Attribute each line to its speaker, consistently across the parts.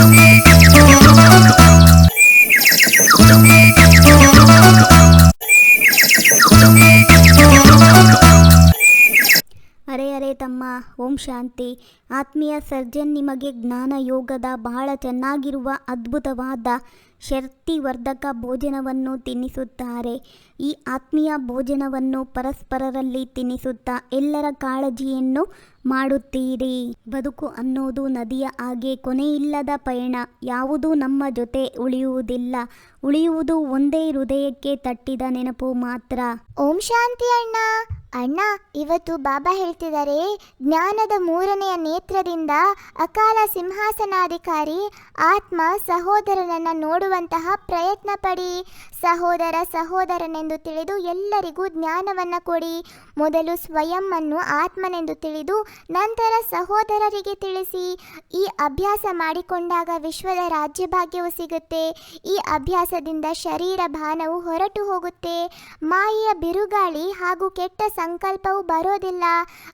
Speaker 1: Thank you. ಓಂ ಶಾಂತಿ. ಆತ್ಮೀಯ surgeon, ನಿಮಗೆ ಜ್ಞಾನ ಯೋಗದ ಬಹಳ ಚೆನ್ನಾಗಿರುವ ಅದ್ಭುತವಾದ ಶಕ್ತಿವರ್ಧಕ ಭೋಜನವನ್ನು ತಿನ್ನಿಸುತ್ತಾರೆ. ಈ ಆತ್ಮೀಯ ಭೋಜನವನ್ನು ಪರಸ್ಪರರಲ್ಲಿ ತಿನ್ನಿಸುತ್ತಾ ಎಲ್ಲರ ಕಾಳಜಿಯನ್ನು ಮಾಡುತ್ತೀರಿ. ಬದುಕು ಅನ್ನೋದು ನದಿಯ ಹಾಗೆ ಕೊನೆಯಿಲ್ಲದ ಪಯಣ. ಯಾವುದೂ ನಮ್ಮ ಜೊತೆ ಉಳಿಯುವುದಿಲ್ಲ. ಉಳಿಯುವುದು ಒಂದೇ ಹೃದಯಕ್ಕೆ ತಟ್ಟಿದ ನೆನಪು ಮಾತ್ರ.
Speaker 2: ಓಂ ಶಾಂತಿ ಅಣ್ಣ. ಅಣ್ಣ, ಇವತ್ತು ಬಾಬಾ ಹೇಳ್ತಿದ್ದಾರೆ ಜ್ಞಾನದ ಮೂರನೆಯ ನೇತ್ರದಿಂದ ಅಕಾಲ ಸಿಂಹಾಸನಾಧಿಕಾರಿ, ಆತ್ಮ, ಸಹೋದರನನ್ನ ನೋಡುವಂತಹ ಪ್ರಯತ್ನ ಪಡಿ. ಸಹೋದರ, ಸಹೋದರನೆಂದು ತಿಳಿದು ಎಲ್ಲರಿಗೂ ಜ್ಞಾನವನ್ನ ಕೊಡಿ. ಮೊದಲು ಸ್ವಯಂವನ್ನು ಆತ್ಮನೆಂದು ತಿಳಿದು, ನಂತರ ಸಹೋದರರಿಗೆ ತಿಳಿಸಿ. ಈ ಅಭ್ಯಾಸ ಮಾಡಿಕೊಂಡಾಗ ವಿಶ್ವದ ರಾಜ್ಯಭಾಗ್ಯವು ಸಿಗುತ್ತೆ. ಈ ಅಭ್ಯಾಸದಿಂದ ಶರೀರ ಭಾನವು ಹೊರಟು ಹೋಗುತ್ತೆ. ಮಾಯೆಯ ಬಿರುಗಾಳಿ ಹಾಗೂ ಕೆಟ್ಟ ಸಂಕಲ್ಪವು ಬರೋದಿಲ್ಲ.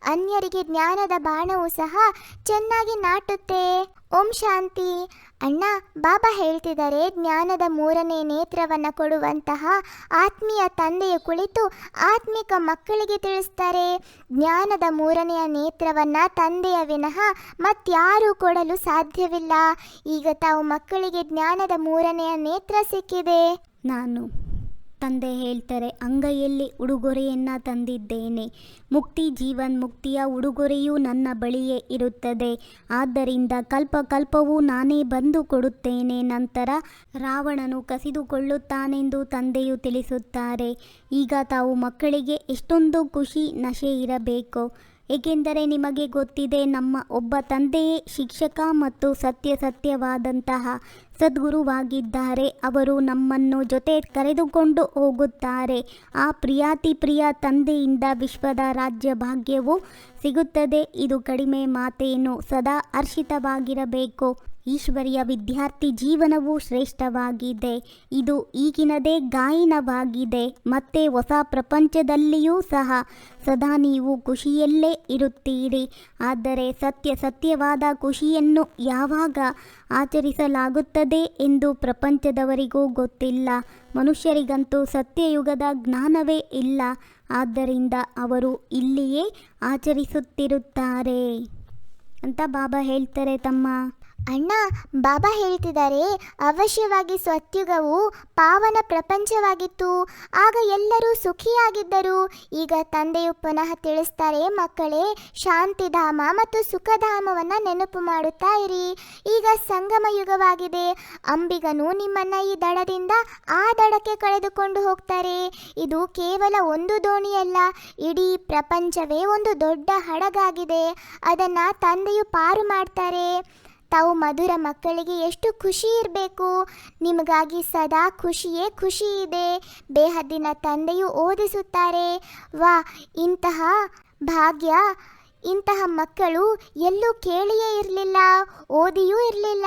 Speaker 2: ಅನ್ಯರಿಗೆ ಜ್ಞಾನದ ಬಾಣವು ಸಹ ಚೆನ್ನಾಗಿ ನಾಟುತ್ತೆ. ಓಂ ಶಾಂತಿ. ಅಣ್ಣ, ಬಾಬಾ ಹೇಳ್ತಿದ್ದಾರೆ, ಜ್ಞಾನದ ಮೂರನೇ ನೇತ್ರವನ್ನು ಕೊಡುವಂತಹ ಆತ್ಮೀಯ ತಂದೆಯು ಕುಳಿತು ಆತ್ಮಿಕ ಮಕ್ಕಳಿಗೆ ತಿಳಿಸ್ತಾರೆ. ಜ್ಞಾನದ ಮೂರನೆಯ ನೇತ್ರವನ್ನು ತಂದೆಯ ವಿನಃ ಮತ್ತಾರೂ ಕೊಡಲು ಸಾಧ್ಯವಿಲ್ಲ. ಈಗ ತಾವು ಮಕ್ಕಳಿಗೆ ಜ್ಞಾನದ ಮೂರನೆಯ ನೇತ್ರ ಸಿಕ್ಕಿದೆ.
Speaker 1: ನಾನು ತಂದೆ ಹೇಳ್ತಾರೆ, ಅಂಗೈಯಲ್ಲಿ ಉಡುಗೊರೆಯನ್ನು ತಂದಿದ್ದೇನೆ. ಮುಕ್ತಿ ಜೀವನ್ ಮುಕ್ತಿಯ ಉಡುಗೊರೆಯೂ ನನ್ನ ಬಳಿಯೇ ಇರುತ್ತದೆ. ಆದ್ದರಿಂದ ಕಲ್ಪ ಕಲ್ಪವೂ ನಾನೇ ಬಂದು ಕೊಡುತ್ತೇನೆ. ನಂತರ ರಾವಣನು ಕಸಿದುಕೊಳ್ಳುತ್ತಾನೆಂದು ತಂದೆಯು ತಿಳಿಸುತ್ತಾರೆ. ಈಗ ತಾವು ಮಕ್ಕಳಿಗೆ ಎಷ್ಟೊಂದು ಖುಷಿ, ನಶೆ ಇರಬೇಕು. ಏಕೆಂದರೆ ನಿಮಗೆ ಗೊತ್ತಿದೆ, ನಮ್ಮ ಒಬ್ಬ ತಂದೆಯೇ ಶಿಕ್ಷಕ ಮತ್ತು ಸತ್ಯ ಸತ್ಯವಾದಂತಹ ಸದ್ಗುರುವಾಗಿದ್ದಾರೆ. ಅವರು ನಮ್ಮನ್ನು ಜೊತೆ ಕರೆದುಕೊಂಡು ಹೋಗುತ್ತಾರೆ. ಆ ಪ್ರಿಯಾತಿ ಪ್ರಿಯ ತಂದೆಯಿಂದ ವಿಶ್ವದ ರಾಜ್ಯ ಭಾಗ್ಯವು ಸಿಗುತ್ತದೆ. ಇದು ಕಡಿಮೆ ಮಾತೇನು, ಸದಾ ಹರ್ಷಿತವಾಗಿರಬೇಕು. ಈಶ್ವರಿಯ ವಿದ್ಯಾರ್ಥಿ ಜೀವನವು ಶ್ರೇಷ್ಠವಾಗಿದೆ. ಇದು ಈಗಿನದೇ ಗಾಯನವಾಗಿದೆ. ಮತ್ತೆ ಹೊಸ ಪ್ರಪಂಚದಲ್ಲಿಯೂ ಸಹ ಸದಾ ನೀವು ಖುಷಿಯಲ್ಲೇ ಇರುತ್ತೀರಿ. ಆದರೆ ಸತ್ಯ ಸತ್ಯವಾದ ಖುಷಿಯನ್ನು ಯಾವಾಗ ಆಚರಿಸಲಾಗುತ್ತದೆ ಎಂದು ಪ್ರಪಂಚದವರಿಗೂ ಗೊತ್ತಿಲ್ಲ. ಮನುಷ್ಯರಿಗಂತೂ ಸತ್ಯಯುಗದ ಜ್ಞಾನವೇ ಇಲ್ಲ. ಆದ್ದರಿಂದ ಅವರು ಇಲ್ಲಿಯೇ ಆಚರಿಸುತ್ತಿರುತ್ತಾರೆ. ಅಂತ ಬಾಬಾ ಹೇಳ್ತಾರೆ ತಮ್ಮ
Speaker 2: ಅಣ್ಣ, ಬಾಬಾ ಹೇಳ್ತಿದ್ದಾರೆ, ಅವಶ್ಯವಾಗಿ ಸ್ವತ್ಯುಗವು ಪಾವನ ಪ್ರಪಂಚವಾಗಿತ್ತು. ಆಗ ಎಲ್ಲರೂ ಸುಖಿಯಾಗಿದ್ದರು. ಈಗ ತಂದೆಯು ಪುನಃ ತಿಳಿಸ್ತಾರೆ, ಮಕ್ಕಳೇ, ಶಾಂತಿಧಾಮ ಮತ್ತು ಸುಖಧಾಮವನ್ನು ನೆನಪು ಮಾಡುತ್ತಾ ಇರಿ. ಈಗ ಸಂಗಮ ಯುಗವಾಗಿದೆ. ಅಂಬಿಗನು ನಿಮ್ಮನ್ನ ಈ ದಡದಿಂದ ಆ ದಡಕ್ಕೆ ಕಳೆದುಕೊಂಡು ಹೋಗ್ತಾರೆ. ಇದು ಕೇವಲ ಒಂದು ದೋಣಿಯಲ್ಲ, ಇಡೀ ಪ್ರಪಂಚವೇ ಒಂದು ದೊಡ್ಡ ಹಡಗಾಗಿದೆ. ಅದನ್ನು ತಂದೆಯು ಪಾರು ಮಾಡ್ತಾರೆ. ತಾವು ಮಧುರ ಮಕ್ಕಳಿಗೆ ಎಷ್ಟು ಖುಷಿ ಇರಬೇಕು. ನಿಮಗಾಗಿ ಸದಾ ಖುಷಿಯೇ ಖುಷಿ ಇದೆ. ಬೇಹದ್ದಿನ ತಂದೆಯು ಓದಿಸುತ್ತಾರೆ. ವಾ, ಇಂತಹ ಭಾಗ್ಯ, ಇಂತಹ ಮಕ್ಕಳು ಎಲ್ಲೂ ಕೇಳಿಯೇ ಇರಲಿಲ್ಲ, ಓದಿಯೂ ಇರಲಿಲ್ಲ.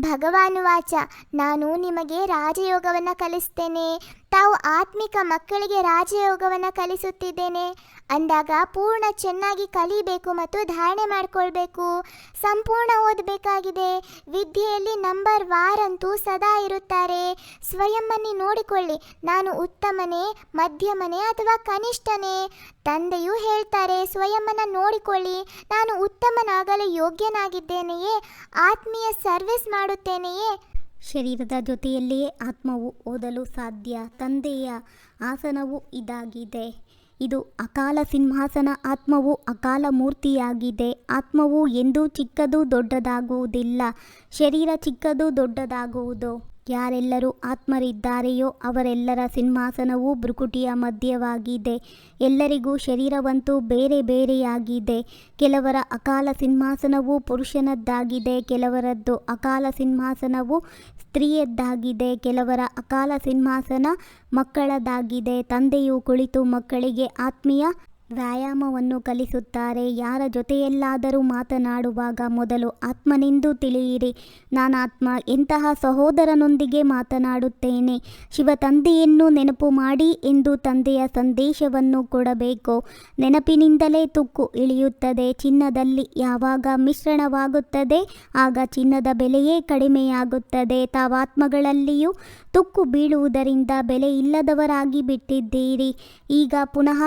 Speaker 2: ಭಗವಾನು ವಾಚ, ನಾನು ನಿಮಗೆ ರಾಜಯೋಗವನ್ನು ಕಲಿಸ್ತೇನೆ. ತಾವು ಆತ್ಮಿಕ ಮಕ್ಕಳಿಗೆ ರಾಜಯೋಗವನ್ನು ಕಲಿಸುತ್ತಿದ್ದೇನೆ. ಅಂದಾಗ ಪೂರ್ಣ ಚೆನ್ನಾಗಿ ಕಲಿಬೇಕು ಮತ್ತು ಧಾರಣೆ ಮಾಡಿಕೊಳ್ಬೇಕು. ಸಂಪೂರ್ಣ ಓದಬೇಕಾಗಿದೆ. ವಿದ್ಯೆಯಲ್ಲಿ ನಂಬರ್ ವಾರ್ ಅಂತೂ ಸದಾ ಇರುತ್ತಾರೆ. ಸ್ವಯಂ ನೋಡಿಕೊಳ್ಳಿ. ನಾನು ಉತ್ತಮನೇ, ಮಧ್ಯಮನೇ ಅಥವಾ ಕನಿಷ್ಠನೇ? ತಂದೆಯು ಹೇಳ್ತಾರೆ ಸ್ವಯಂನ ನೋಡಿಕೊಳ್ಳಿ. ನಾನು ಉತ್ತಮನಾಗಲು ಯೋಗ್ಯನಾಗಿದ್ದೇನೆಯೇ? ಆತ್ಮೀಯ ಸರ್ವಿಸ್ ಮಾಡುತ್ತೇನೆಯೇ?
Speaker 1: ಶರೀರದ ಜೊತೆಯಲ್ಲಿಯೇ ಆತ್ಮವು ಓದಲು ಸಾಧ್ಯ. ತಂದೆಯ ಆಸನವು ಇದಾಗಿದೆ. ಇದು ಅಕಾಲ ಸಿಂಹಾಸನ. ಆತ್ಮವು ಅಕಾಲ ಮೂರ್ತಿಯಾಗಿದೆ. ಆತ್ಮವು ಎಂದೂ ಚಿಕ್ಕದು ದೊಡ್ಡದಾಗುವುದಿಲ್ಲ. ಶರೀರ ಚಿಕ್ಕದು ದೊಡ್ಡದಾಗುವುದು. ಯಾರೆಲ್ಲರೂ ಆತ್ಮರಿದ್ದಾರೆಯೋ ಅವರೆಲ್ಲರ ಸಿಂಹಾಸನವು ಭ್ರುಕುಟಿಯ ಮಧ್ಯವಾಗಿದೆ. ಎಲ್ಲರಿಗೂ ಶರೀರವಂತೂ ಬೇರೆ ಬೇರೆಯಾಗಿದೆ. ಕೆಲವರ ಅಕಾಲ ಸಿಂಹಾಸನವು ಪುರುಷನದ್ದಾಗಿದೆ, ಕೆಲವರದ್ದು ಅಕಾಲ ಸಿಂಹಾಸನವು ಸ್ತ್ರೀಯದ್ದಾಗಿದೆ, ಕೆಲವರ ಅಕಾಲ ಸಿಂಹಾಸನ ಮಕ್ಕಳದಾಗಿದೆ. ತಂದೆಯು ಕುಳಿತು ಮಕ್ಕಳಿಗೆ ಆತ್ಮೀಯ ವ್ಯಾಯಾಮವನ್ನು ಕಲಿಸುತ್ತಾರೆ. ಯಾರ ಜೊತೆಯಲ್ಲಾದರೂ ಮಾತನಾಡುವಾಗ ಮೊದಲು ಆತ್ಮನೆಂದು ತಿಳಿಯಿರಿ. ನಾನಾತ್ಮ ಎಂತಹ ಸಹೋದರನೊಂದಿಗೆ ಮಾತನಾಡುತ್ತೇನೆ. ಶಿವ ತಂದೆಯನ್ನು ನೆನಪು ಮಾಡಿ ಎಂದು ತಂದೆಯ ಸಂದೇಶವನ್ನು ಕೊಡಬೇಕು. ನೆನಪಿನಿಂದಲೇ ತುಕ್ಕು ಇಳಿಯುತ್ತದೆ. ಚಿನ್ನದಲ್ಲಿ ಯಾವಾಗ ಮಿಶ್ರಣವಾಗುತ್ತದೆ, ಆಗ ಚಿನ್ನದ ಬೆಲೆಯೇ ಕಡಿಮೆಯಾಗುತ್ತದೆ. ತಾವಾತ್ಮಗಳಲ್ಲಿಯೂ ತುಕ್ಕು ಬೀಳುವುದರಿಂದ ಬೆಲೆ ಇಲ್ಲದವರಾಗಿ ಬಿಟ್ಟಿದ್ದೀರಿ. ಈಗ ಪುನಃ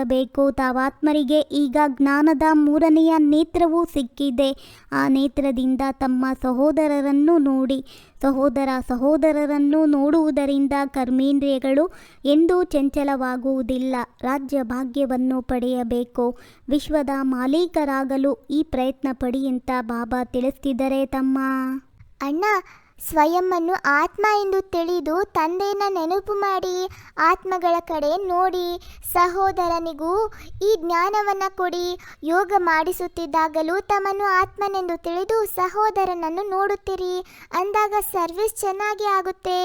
Speaker 1: ಪಾವನರಾಗಬೇಕು ತಾವಾತ್ಮರಿಗೆ ಈಗ ಜ್ಞಾನದ ಮೂರನೆಯ ನೇತ್ರವೂ ಸಿಕ್ಕಿದೆ. ಆ ನೇತ್ರದಿಂದ ತಮ್ಮ ಸಹೋದರರನ್ನು ನೋಡಿ, ಸಹೋದರ ಸಹೋದರರನ್ನು ನೋಡುವುದರಿಂದ ಕರ್ಮೇಂದ್ರಿಯಗಳು ಎಂದೂ ಚಂಚಲವಾಗುವುದಿಲ್ಲ. ರಾಜ್ಯ ಭಾಗ್ಯವನ್ನು ಪಡೆಯಬೇಕು. ವಿಶ್ವದ ಮಾಲೀಕರಾಗಲು ಈ ಪ್ರಯತ್ನ ಪಡಿ ಅಂತ ಬಾಬಾ ತಿಳಿಸ್ತಿದ್ದಾರೆ ತಮ್ಮ.
Speaker 2: ಅಣ್ಣ ಸ್ವಯಂವನ್ನು ಆತ್ಮ ಎಂದು ತಿಳಿದು ತಂದೆಯನ್ನು ನೆನಪು ಮಾಡಿ ಆತ್ಮಗಳ ಕಡೆ ನೋಡಿ ಸಹೋದರನಿಗೂ ಈ ಜ್ಞಾನವನ್ನು ಕೊಡಿ. ಯೋಗ ಮಾಡಿಸುತ್ತಿದ್ದಾಗಲೂ ತಮ್ಮನ್ನು ಆತ್ಮನೆಂದು ತಿಳಿದು ಸಹೋದರನನ್ನು ನೋಡುತ್ತೀರಿ. ಅಂದಾಗ ಸರ್ವಿಸ್ ಚೆನ್ನಾಗಿ ಆಗುತ್ತೆ.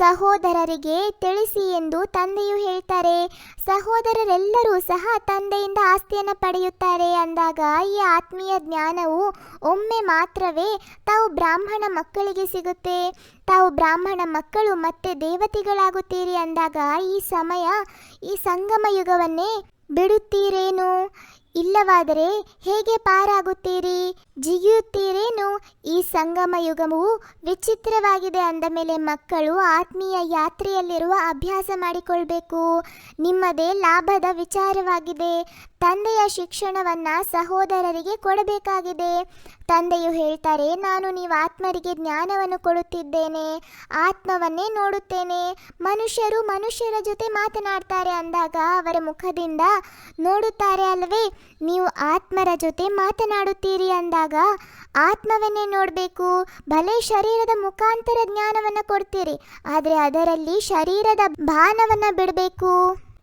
Speaker 2: ಸಹೋದರರಿಗೆ ತಿಳಿಸಿ ಎಂದು ತಂದೆಯು ಹೇಳ್ತಾರೆ, ಸಹೋದರರೆಲ್ಲರೂ ಸಹ ತಂದೆಯಿಂದ ಆಸ್ತಿಯನ್ನು ಪಡೆಯುತ್ತಾರೆ ಅಂದಾಗ ಈ ಆತ್ಮೀಯ ಜ್ಞಾನವು ಒಮ್ಮೆ ಮಾತ್ರವೇ ತಾವು ಬ್ರಾಹ್ಮಣ ಮಕ್ಕಳಿಗೆ ಸಿಗುತ್ತೆ. ತಾವು ಬ್ರಾಹ್ಮಣ ಮಕ್ಕಳು ಮತ್ತೆ ದೇವತೆಗಳಾಗುತ್ತೀರಿ ಅಂದಾಗ ಈ ಸಮಯ, ಈ ಸಂಗಮ ಯುಗವನ್ನೇ ಬಿಡುತ್ತೀರೇನು? ಇಲ್ಲವಾದರೆ ಹೇಗೆ ಪಾರಾಗುತ್ತೀರಿ? ಜಿಗಿಯುತ್ತೀರೇನು? ಈ ಸಂಗಮ ಯುಗವು ವಿಚಿತ್ರವಾಗಿದೆ ಅಂದ ಮೇಲೆ ಮಕ್ಕಳು ಆತ್ಮೀಯ ಯಾತ್ರೆಯಲ್ಲಿರುವ ಅಭ್ಯಾಸ ಮಾಡಿಕೊಳ್ಬೇಕು. ನಿಮ್ಮದೇ ಲಾಭದ ವಿಚಾರವಾಗಿದೆ. ತಂದೆಯ ಶಿಕ್ಷಣವನ್ನು ಸಹೋದರರಿಗೆ ಕೊಡಬೇಕಾಗಿದೆ. ತಂದೆಯು ಹೇಳ್ತಾರೆ, ನಾನು ನೀವು ಆತ್ಮರಿಗೆ ಜ್ಞಾನವನ್ನು ಕೊಡುತ್ತಿದ್ದೇನೆ, ಆತ್ಮವನ್ನೇ ನೋಡುತ್ತೇನೆ. ಮನುಷ್ಯರು ಮನುಷ್ಯರ ಜೊತೆ ಮಾತನಾಡ್ತಾರೆ ಅಂದಾಗ ಅವರ ಮುಖದಿಂದ, ನೋಡುತ್ತಾರೆ ಅಲ್ಲವೇ ನೀವು ಆತ್ಮರ ಜೊತೆ ಮಾತನಾಡುತ್ತೀರಿ ಅಂದಾಗ, ಆತ್ಮವನ್ನೇ ನೋಡಬೇಕು, ಭಲೆ ಶರೀರದ ಮುಖಾಂತರ ಜ್ಞಾನವನ್ನು ಕೊಡ್ತೀರಿ, ಆದರೆ ಅದರಲ್ಲಿ ಶರೀರದ ಭಾನವನ್ನು ಬಿಡಬೇಕು.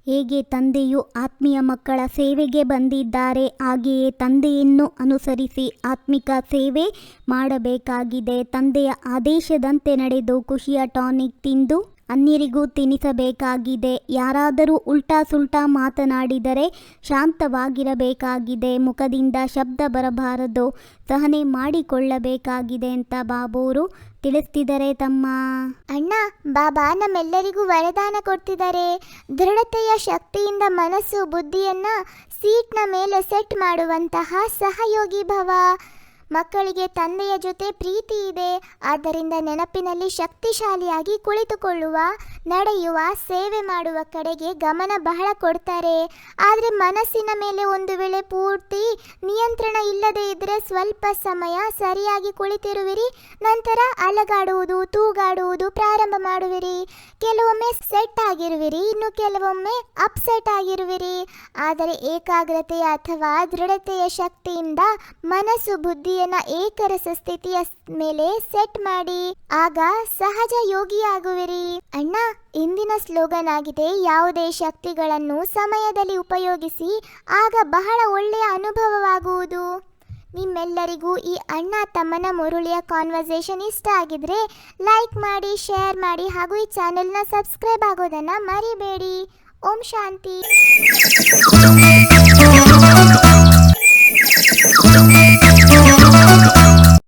Speaker 1: ಹೇಗೆ ತಂದೆಯು ಆತ್ಮೀಯ ಮಕ್ಕಳ ಸೇವೆಗೆ ಬಂದಿದ್ದಾರೆ, ಹಾಗೆಯೇ ತಂದೆಯನ್ನು ಅನುಸರಿಸಿ ಆತ್ಮಿಕ ಸೇವೆ ಮಾಡಬೇಕಾಗಿದೆ. ತಂದೆಯ ಆದೇಶದಂತೆ ನಡೆದು ಖುಷಿಯ ಟಾನಿಕ್ ತಿಂದು ಅನ್ಯರಿಗೂ ತಿನಿಸಬೇಕಾಗಿದೆ. ಯಾರಾದರೂ ಉಲ್ಟಾ ಸುಲ್ಟಾ ಮಾತನಾಡಿದರೆ ಶಾಂತವಾಗಿರಬೇಕಾಗಿದೆ. ಮುಖದಿಂದ ಶಬ್ದ ಬರಬಾರದು. ಸಹನೆ ಮಾಡಿಕೊಳ್ಳಬೇಕಾಗಿದೆ ಅಂತ ಬಾಬೂರು ತಿಳಿಸ್ತಿದ್ದಾರೆ ತಮ್ಮ.
Speaker 2: ಅಣ್ಣ, ಬಾಬಾ ನಮ್ಮೆಲ್ಲರಿಗೂ ವರದಾನ ಕೊಡ್ತಿದ್ದಾರೆ. ದೃಢತೆಯ ಶಕ್ತಿಯಿಂದ ಮನಸ್ಸು, ಬುದ್ಧಿಯನ್ನ ಸೀಟ್ನ ಮೇಲೆ ಸೆಟ್ ಮಾಡುವಂತಹ ಸಹಯೋಗಿ ಭವ. ಮಕ್ಕಳಿಗೆ ತಂದೆಯ ಜೊತೆ ಪ್ರೀತಿ ಇದೆ. ಆದ್ದರಿಂದ ನೆನಪಿನಲ್ಲಿ ಶಕ್ತಿಶಾಲಿಯಾಗಿ ಕುಳಿತುಕೊಳ್ಳುವ, ನಡೆಯುವ, ಸೇವೆ ಮಾಡುವ ಕಡೆಗೆ ಗಮನ ಬಹಳ ಕೊಡ್ತಾರೆ. ಆದರೆ ಮನಸ್ಸಿನ ಮೇಲೆ ಒಂದು ವೇಳೆ ಪೂರ್ತಿ ನಿಯಂತ್ರಣ ಇಲ್ಲದೆ ಇದ್ದರೆ ಸ್ವಲ್ಪ ಸಮಯ ಸರಿಯಾಗಿ ಕುಳಿತಿರುವಿರಿ, ನಂತರ ಅಲಗಾಡುವುದು, ತೂಗಾಡುವುದು ಪ್ರಾರಂಭ ಮಾಡುವಿರಿ. ಕೆಲವೊಮ್ಮೆ ಸೆಟ್ ಆಗಿರುವಿರಿ, ಇನ್ನು ಕೆಲವೊಮ್ಮೆ ಅಪ್ಸೆಟ್ ಆಗಿರುವಿರಿ. ಆದರೆ ಏಕಾಗ್ರತೆಯ ಅಥವಾ ದೃಢತೆಯ ಶಕ್ತಿಯಿಂದ ಮನಸ್ಸು ಬುದ್ಧಿಯನ್ನ ಏಕರಸ ಸ್ಥಿತಿಯ ಮೇಲೆ ಸೆಟ್ ಮಾಡಿ, ಆಗ ಸಹಜ ಯೋಗಿಯಾಗುವಿರಿ. ಅಣ್ಣ, ಇಂದಿನ ಸ್ಲೋಗನ್ ಆಗಿದೆ ಯಾವುದೇ ಶಕ್ತಿಗಳನ್ನು ಸಮಯದಲ್ಲಿ ಉಪಯೋಗಿಸಿ, ಆಗ ಬಹಳ ಒಳ್ಳೆಯ ಅನುಭವವಾಗುವುದು. ನಿಮ್ಮೆಲ್ಲರಿಗೂ ಈ ಅಣ್ಣ ತಮ್ಮನ ಮುರುಳಿಯ ಕಾನ್ವರ್ಸೇಷನ್ ಇಷ್ಟ ಆಗಿದ್ರೆ ಲೈಕ್ ಮಾಡಿ ಶೇರ್ ಮಾಡಿ ಹಾಗೂ ಈ ಚಾನೆಲ್ನ ಸಬ್ಸ್ಕ್ರೈಬ್ ಆಗೋದನ್ನು ಮರಿಬೇಡಿ. ಓಂ ಶಾಂತಿ.